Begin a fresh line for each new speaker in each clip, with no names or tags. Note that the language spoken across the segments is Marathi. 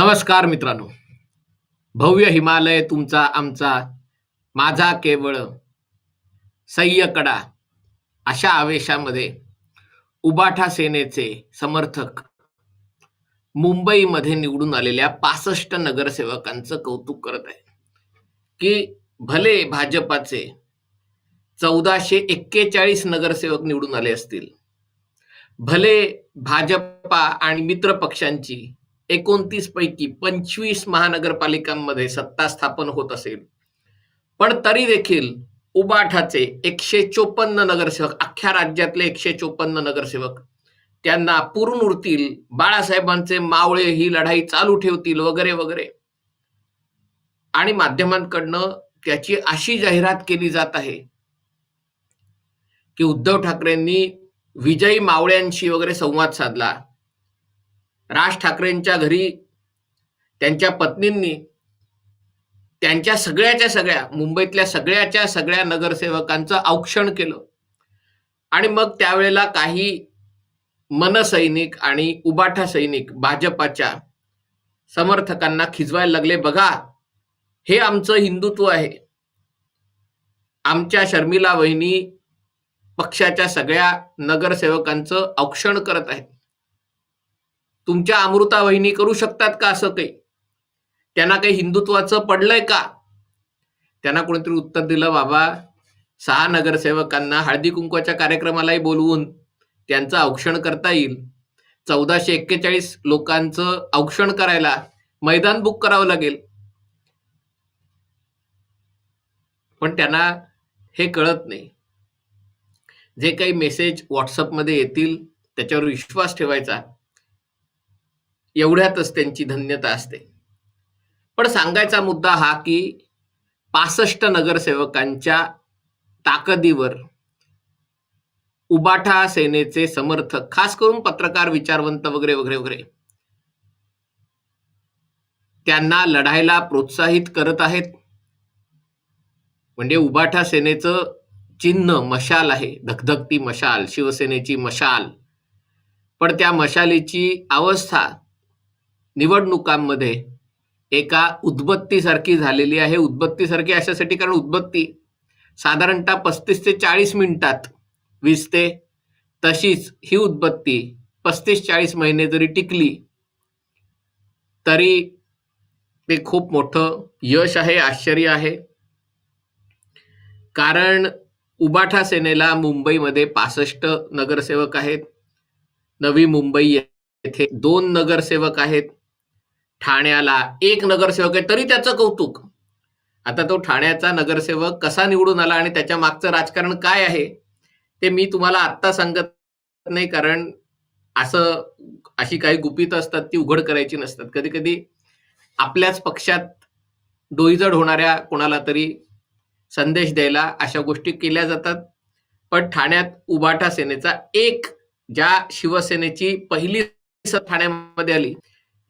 नमस्कार मित्रांनो. भव्य हिमालय तुमचा आमचा माझा केवळ सह्यकडा अशा आवेशामध्ये उबाठा सेनेचे समर्थक मुंबईमध्ये निवडून आलेल्या पासष्ट नगरसेवकांचं कौतुक करत आहे. की भले भाजपाचे चौदाशे एक्केचाळीस नगरसेवक निवडून आले असतील भले भाजपा आणि मित्र पक्षांची एकोणतीस पैकी पंचवीस महानगरपालिकांमध्ये सत्ता स्थापन होत असेल. पण तरी देखील उबाठाचे एकशे चोपन्न नगरसेवक अख्ख्या राज्यातले एकशे चोपन्न नगरसेवक त्यांना पुरून उरतील बाळासाहेबांचे मावळे ही लढाई चालू ठेवतील वगैरे वगैरे. आणि माध्यमांकडनं त्याची अशी जाहिरात केली जात आहे की उद्धव ठाकरेंनी विजयी मावळ्यांशी वगैरे संवाद साधला. राज ठाकरेंच्या घरी त्यांच्या पत्नींनी त्यांच्या सगळ्याच्या सगळ्या मुंबईतल्या सगळ्याच्या सगळ्या नगरसेवकांचं औक्षण केलं. आणि मग त्यावेळेला काही मनसैनिक आणि उबाठा सैनिक भाजपाच्या समर्थकांना खिजवायला लागले बघा हे आमचं हिंदुत्व आहे. आमच्या शर्मिला वहिनी पक्षाच्या सगळ्या नगरसेवकांचं औक्षण करत आहेत. तुमच्या अमृता वहिनी करू शकतात का असं काही? त्यांना काही हिंदुत्वाचं पडलंय का? त्यांना कोणीतरी उत्तर दिलं बाबा सहा नगरसेवकांना हळदी कुंकवाच्या कार्यक्रमालाही बोलवून त्यांचं औक्षण करता येईल. चौदाशे एक्केचाळीस लोकांचं औक्षण करायला मैदान बुक करावं लागेल. पण त्यांना हे कळत नाही. जे काही मेसेज व्हॉट्सअपमध्ये येतील त्याच्यावर विश्वास ठेवायचा. एवढ्यातच त्यांची धन्यता असते. पण सांगायचा मुद्दा हा की पासष्ट नगरसेवकांच्या ताकदीवर उबाठा सेनेचे समर्थक खास करून पत्रकार विचारवंत वगैरे वगैरे वगैरे त्यांना लढायला प्रोत्साहित करत आहेत. म्हणजे उबाठा सेनेचं चिन्ह मशाल आहे धगधगती मशाल शिवसेनेची मशाल. पण त्या मशालीची अवस्था निवडणुकांमध्ये एका उद्बत्तीसारखी झालेली आहे. उद्बत्तीसारखी अशासाठी कारण उद्बत्ती साधारणतः पस्तीस ते चाळीस मिनिटात विजते तशीच ही उद्बत्ती पस्तीस चाळीस महिने जरी टिकली तरी ते खूप मोठं यश आहे आश्चर्य आहे. कारण उबाठा सेनेला मुंबईमध्ये पासष्ट नगरसेवक आहेत. नवी मुंबई येथे दोन नगरसेवक आहेत. ठाण्याला एक नगरसेवक आहे तरी त्याचं कौतुक. आता तो ठाण्याचा नगरसेवक कसा निवडून आला आणि त्याच्या मागचं राजकारण काय आहे ते मी तुम्हाला आत्ता सांगत नाही कारण असं अशी काही गुपित असतात ती उघड करायची नसतात. कधी कधी आपल्याच पक्षात डोईजड होणाऱ्या कोणाला तरी संदेश द्यायला अशा गोष्टी केल्या जातात. पण ठाण्यात उबाठा सेनेचा एक ज्या शिवसेनेची पहिली ठाण्यामध्ये आली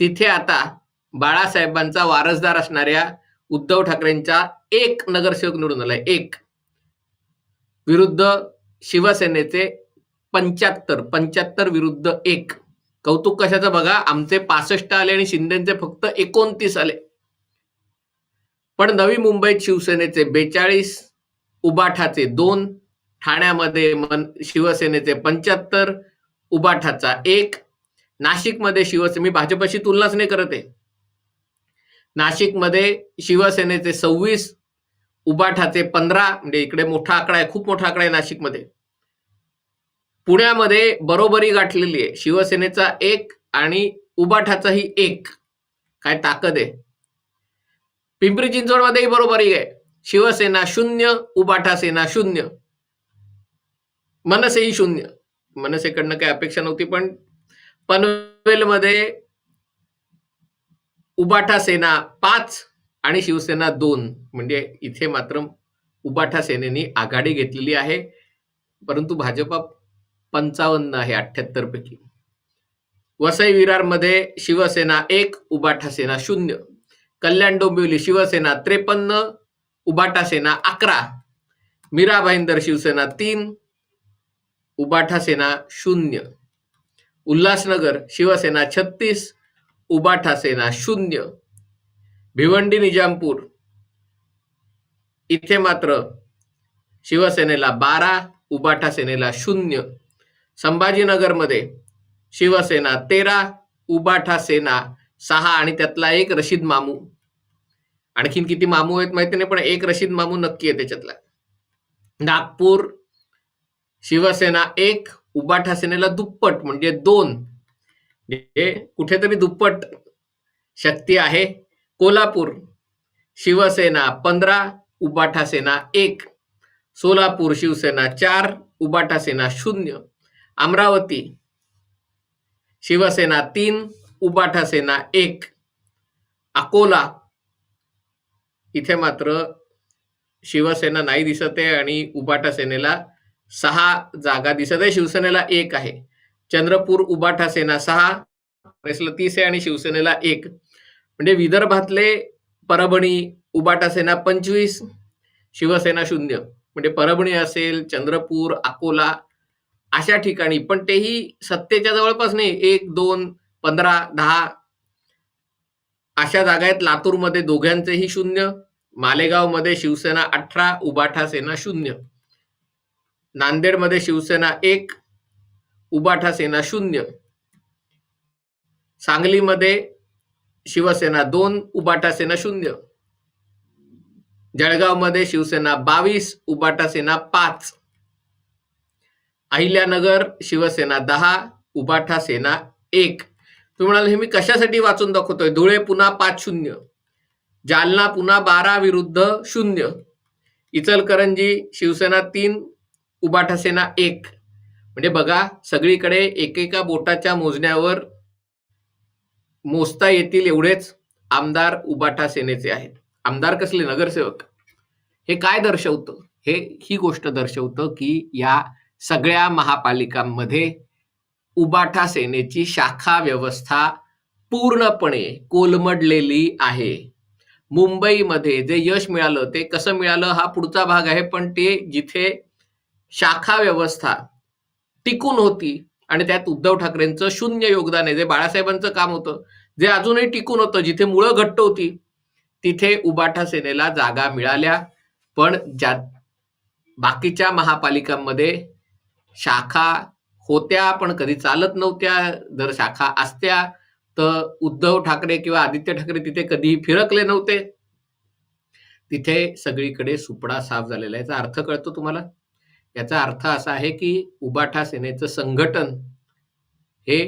तिथे आता बाळासाहेबांचा वारसदार असणाऱ्या उद्धव ठाकरेंचा एक नगरसेवक निवडून आलाय. एक. विरुद्ध शिवसेनेचे पंच्याहत्तर पंच्याहत्तर विरुद्ध एक. कौतुक कशाचं बघा आमचे पासष्ट आले आणि शिंदेचे फक्त एकोणतीस आले. पण नवी मुंबईत शिवसेनेचे बेचाळीस उबाठाचे दोन ठाण्यामध्ये मन शिवसेनेचे पंच्याहत्तर उबाठाचा एक नाशिकमध्ये शिवसेने मी भाजपशी तुलनाच नाही करत आहे. नाशिकमध्ये शिवसेनेचे सव्वीस उबाठाचे पंधरा म्हणजे इकडे मोठा आकडा आहे खूप मोठा आकडा आहे नाशिकमध्ये. पुण्यामध्ये बरोबरी गाठलेली आहे. शिवसेनेचा एक आणि उबाठाचाही एक. काय ताकद आहे? पिंपरी चिंचवडमध्येही बरोबरी आहे. शिवसेना शून्य उबाठा सेना शून्य. मनसेही शून्य. मनसेकडनं काही अपेक्षा नव्हती पण पनवेलमध्ये उबाठा सेना पाच आणि शिवसेना दोन. म्हणजे इथे मात्र उबाठा सेनेनी आघाडी घेतलेली आहे. परंतु भाजपा पंचावन्न आहे अठ्ठ्याहत्तर पैकी. वसई विरारमध्ये शिवसेना एक उबाठा सेना शून्य. कल्याण डोंबिवली शिवसेना त्रेपन्न उबाठा सेना अकरा. मीरा भाईंदर शिवसेना तीन उबाठा सेना शून्य. उल्हासनगर शिवसेना छत्तीस उबाठा सेना शून्य भिवंडी निजामपूर. इथे मात्र शिवसेनेला बारा उबाठा सेनेला शून्य. संभाजीनगरमध्ये शिवसेना तेरा उबाठा सेना सहा आणि त्यातला एक रशीद मामू. आणखीन किती मामू आहेत माहिती नाही पण एक रशीद मामू नक्की आहे त्याच्यातला. नागपूर शिवसेना एक उबाठा सेनेला दुप्पट म्हणजे दोन. म्हणजे कुठेतरी दुप्पट शक्ती आहे. कोल्हापूर शिवसेना पंधरा उबाठा सेना एक. सोलापूर शिवसेना चार उबाठा सेना शून्य. अमरावती शिवसेना तीन उबाठा सेना एक. अकोला इथे मात्र शिवसेना नाही दिसत आहे आणि उबाठा सेनेला सहा जागा दिसत आहे. शिवसेनेला एक आहे. चंद्रपूर उबाठा सेना सहा काँग्रेसला तीस आहे आणि शिवसेनेला एक. म्हणजे विदर्भातले परभणी उबाटा सेना पंचवीस शिवसेना शून्य. म्हणजे परभणी असेल चंद्रपूर अकोला अशा ठिकाणी. पण तेही सत्तेच्या जवळपास नाही. एक दोन पंधरा दहा अशा जागा आहेत. लातूरमध्ये दोघांचेही शून्य. मालेगावमध्ये शिवसेना अठरा उबाठा सेना शून्य. नांदेडमध्ये शिवसेना एक उबाठा सेना शून्य. सांगलीमध्ये शिवसेना दोन उबाटा सेना शून्य. जळगावमध्ये शिवसेना बावीस उबाटा सेना पाच. अहिल्यानगर शिवसेना दहा उबाठा सेना एक. तुम्ही म्हणाल हे मी कशासाठी वाचून दाखवतोय? धुळे पुन्हा पाच शून्य. जालना पुन्हा बारा विरुद्ध शून्य. इचलकरंजी शिवसेना तीन उबाठा सेना एक. म्हणजे बघा सगळीकडे एकेका बोटाच्या मोजण्यावर मोजता येतील एवढेच आमदार उबाठा सेनेचे आहेत. आमदार कसले? नगरसेवक. हे काय दर्शवतं? हे ही गोष्ट दर्शवतं की या सगळ्या महापालिकांमध्ये उबाठा सेनेची शाखा व्यवस्था पूर्णपणे कोलमडलेली आहे. मुंबईमध्ये जे यश मिळालं ते कसं मिळालं? हा पुढचा भाग आहे पण ते जिथे शाखा व्यवस्था टिकून होती आणि त्यात उद्धव ठाकरेंचं शून्य योगदान आहे. जे बाळासाहेबांचं काम होतं जे अजूनही टिकून होतं जिथे मुळं घट्ट होती तिथे उबाठा सेनेला जागा मिळाल्या. पण ज्या बाकीच्या महापालिकांमध्ये शाखा होत्या पण कधी चालत नव्हत्या जर शाखा असत्या तर उद्धव ठाकरे किंवा आदित्य ठाकरे तिथे कधीही फिरकले नव्हते. तिथे सगळीकडे सुपडा साफ झालेला आहे याचा अर्थ कळतो तुम्हाला? याचा अर्थ असा आहे की उबाठा सेनेचं संघटन हे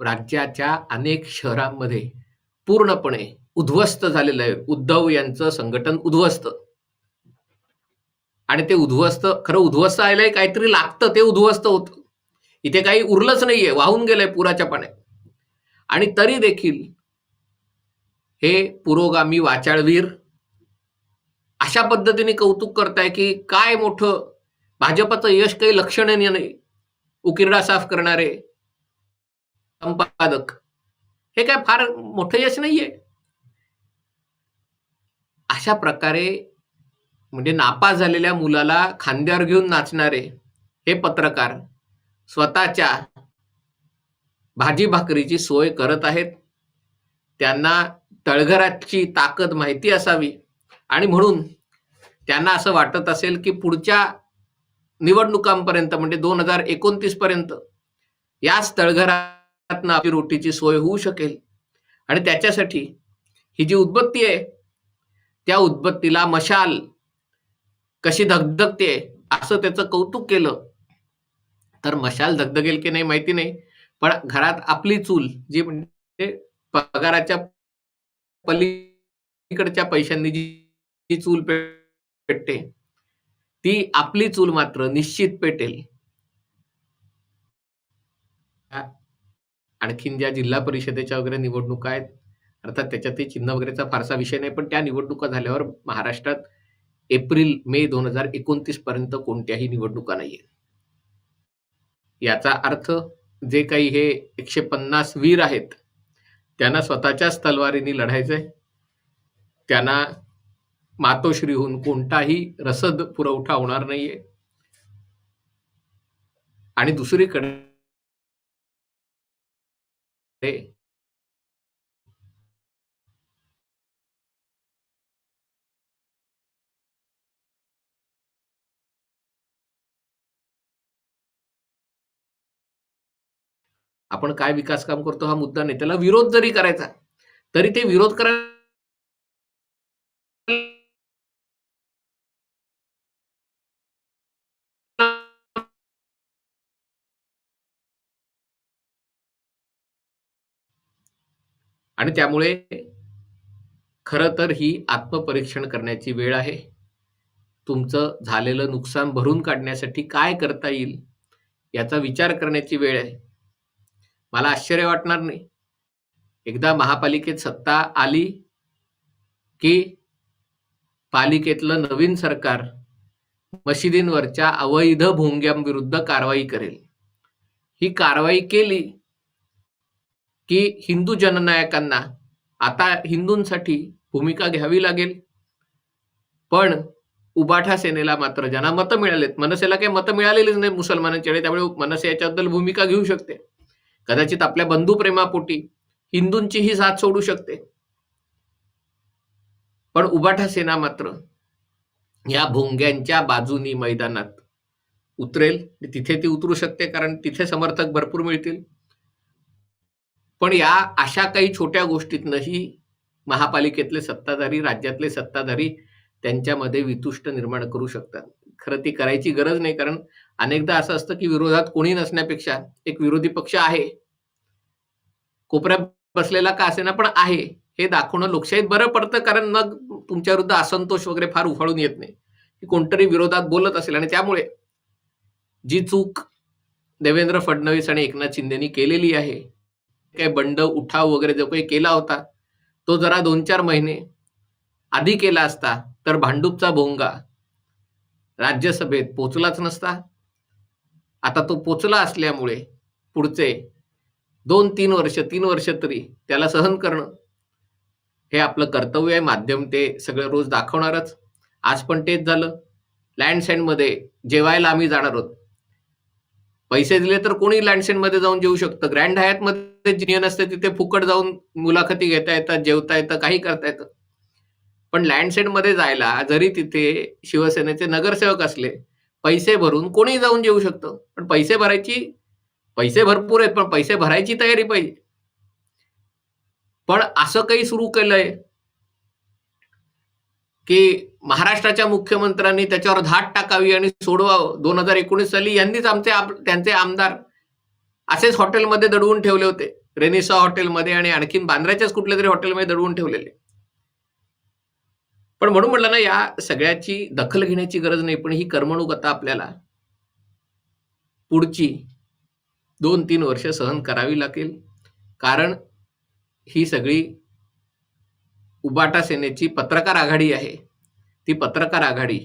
राज्याच्या अनेक शहरांमध्ये पूर्णपणे उद्ध्वस्त झालेलं आहे. उद्धव यांचं संघटन उद्ध्वस्त. आणि ते उद्ध्वस्त खरं उद्ध्वस्त आलंय काहीतरी लागतं ते उद्ध्वस्त होतं. इथे काही उरलंच नाहीये वाहून गेलंय पुराच्या पाण्यात आणि तरी देखील हे पुरोगामी वाचाळवीर अशा पद्धतीने कौतुक करताय की काय मोठं भाजपचं यश काही लक्षणीय नाही उकिरडा साफ करणारे संपादक. हे काय फार मोठं यश नाहीये. अशा प्रकारे म्हणजे नापास झालेल्या मुलाला खांद्यावर घेऊन नाचणारे हे पत्रकार स्वतःच्या भाजी भाकरीची सोय करत आहेत. त्यांना तळघराची ताकद माहिती असावी. आणि म्हणून त्यांना असं वाटत असेल की पुढच्या निवडणुकांपर्यंत म्हणजे दोन हजार एकोणतीस पर्यंत याच तळघरात आपली रोटीची सोय होऊ शकेल. आणि त्याच्यासाठी ही जी उद्बत्ती आहे त्या उद्बत्तीला मशाल कशी धगधगते असं त्याचं कौतुक केलं. तर मशाल धगधगेल की नाही माहिती नाही पण घरात आपली चूल जी म्हणजे पगाराच्या पलीकडच्या पैशांनी जी जी चूल पेटते. ती आपली चूल मात्र निश्चित पेटेल. आणखीन ज्या जिल्हा परिषदेच्या वगैरे निवडणुका आहेत अर्थात त्याच्यातही चिन्ह वगैरेचा फारसा विषय नाही पण त्या निवडणुका झाल्यावर महाराष्ट्रात एप्रिल मे दोन हजार एकोणतीस पर्यंत कोणत्याही निवडणुका नाहीये. याचा अर्थ जे काही हे एकशे पन्नास वीर आहेत त्यांना स्वतःच्याच तलवारीने लढायचंय. त्यांना मातोश्रीहून कोणताही रसद पुरवठा होणार नाहीये. आणि दुसरीकडे आपण काय विकास काम करतो हा मुद्दा नाही. त्याला विरोध जरी करायचा तरी ते विरोध करायला आणि त्यामुळे खरं तर ही आत्मपरीक्षण करण्याची वेळ आहे. तुमचं झालेलं नुकसान भरून काढण्यासाठी काय करता येईल याचा विचार करण्याची वेळ आहे. मला आश्चर्य वाटणार नाही. एकदा महापालिकेत सत्ता आली की पालिकेतलं नवीन सरकार मशिदींवरच्या अवैध भोंग्यांविरुद्ध कारवाई करेल. ही कारवाई केली की हिंदू जननायकांना आता हिंदूंसाठी भूमिका घ्यावी लागेल. पण उबाठा सेनेला मात्र ज्यांना मतं मिळालेत मनसेला काही मतं मिळालेलीच नाही मुसलमानांच्या त्यामुळे मनसे याच्याबद्दल भूमिका घेऊ शकते. कदाचित आपल्या बंधुप्रेमापोटी हिंदूंची ही साथ सोडू शकते. पण उबाठा सेना मात्र या भोंग्यांच्या बाजूनी मैदानात उतरेल तिथे ती उतरू शकते कारण तिथे समर्थक भरपूर मिळतील. पण या अशा काही छोट्या गोष्टीतनंही महापालिकेतले सत्ताधारी राज्यातले सत्ताधारी त्यांच्यामध्ये वितुष्ट निर्माण करू शकतात. खरं ती करायची गरज नाही कारण अनेकदा असं असतं की विरोधात कोणी नसण्यापेक्षा एक विरोधी पक्ष आहे. कोपऱ्यात बसलेला का असेना पण आहे. हे दाखवणं लोकशाहीत बरं पडतं कारण मग तुमच्या विरुद्ध असंतोष वगैरे फार उफाळून येत नाही. की कोणतरी विरोधात बोलत असेल आणि त्यामुळे जी चूक देवेंद्र फडणवीस आणि एकनाथ शिंदेनी केलेली आहे काही बंड उठाव वगैरे जो काही केला होता तो जरा दोन चार महिने आधी केला असता तर भांडूपचा भोंगा राज्यसभेत पोचलाच नसता. आता तो पोचला असल्यामुळे पुढचे दोन तीन वर्ष तीन वर्ष तरी त्याला सहन करणं हे आपलं कर्तव्य आहे. माध्यम ते सगळं रोज दाखवणारच. आज पण तेच झालं. लँडसेंडमध्ये जेवायला आम्ही जाणार आहोत पैसे दिले तर कोणी मध्ये जाऊन जेवू शकतं. ग्रँड हयातमध्ये जिनियन असते तिथे फुकट जाऊन मुलाखती घेता येतात जेवता येतं काही करता येतं. पण मध्ये जायला जरी तिथे शिवसेनेचे नगरसेवक असले पैसे भरून कोणी जाऊन जेवू शकतं. पण पैसे भरायची पैसे भरपूर आहेत पण पैसे भरायची तयारी पाहिजे. पण असं काही सुरू केलंय की महाराष्ट्राच्या मुख्यमंत्र्यांनी त्याच्यावर धाट टाकावी आणि सोडवावं. दोन हजार एकोणीस साली यांनीच आमचे त्यांचे आमदार असेच हॉटेलमध्ये दडवून ठेवले होते. रेनिसा हॉटेलमध्ये आणि आणखीन बांद्राच्याच कुठल्या तरी हॉटेलमध्ये दडवून ठेवलेले. पण म्हणून म्हटलं ना या सगळ्याची दखल घेण्याची गरज नाही पण ही करमणूक आता आपल्याला पुढची दोन तीन वर्ष सहन करावी लागेल. कारण ही सगळी उबाटा सेनेची पत्रकार आघाडी आहे. ती पत्रकार आघाडी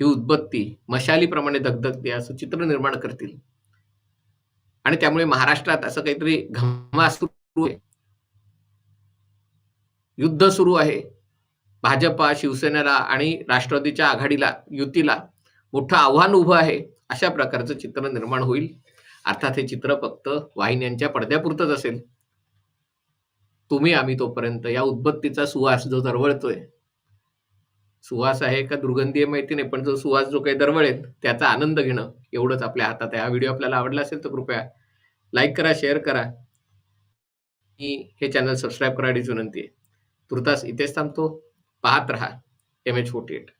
ही उद्बत्ती मशालीप्रमाणे धगधगते असं चित्र निर्माण करतील. आणि त्यामुळे महाराष्ट्रात असं काहीतरी घमा सुरू आहे. युद्ध सुरू आहे. भाजपा शिवसेनेला आणि राष्ट्रवादीच्या आघाडीला युतीला मोठं आव्हान उभं आहे. अशा प्रकारचं चित्र निर्माण होईल. अर्थात हे चित्र फक्त वाहिन्यांच्या पडद्यापुरतच असेल. तुम्ही आम्ही तोपर्यंत या उद्बत्तीचा सुवास जो दरवळतोय सुवास आहे का दुर्गंधी आहे माहिती नाही पण जो सुवास जो काही दरवळेल त्याचा आनंद घेणं एवढंच आपल्या हातात आहे. हा व्हिडिओ आपल्याला आवडला असेल तर कृपया लाईक करा शेअर करा. हे चॅनल सबस्क्राईब करायची विनंती आहे. तुर्तास इथेच थांबतो. पाहत रहा. M H forty eight.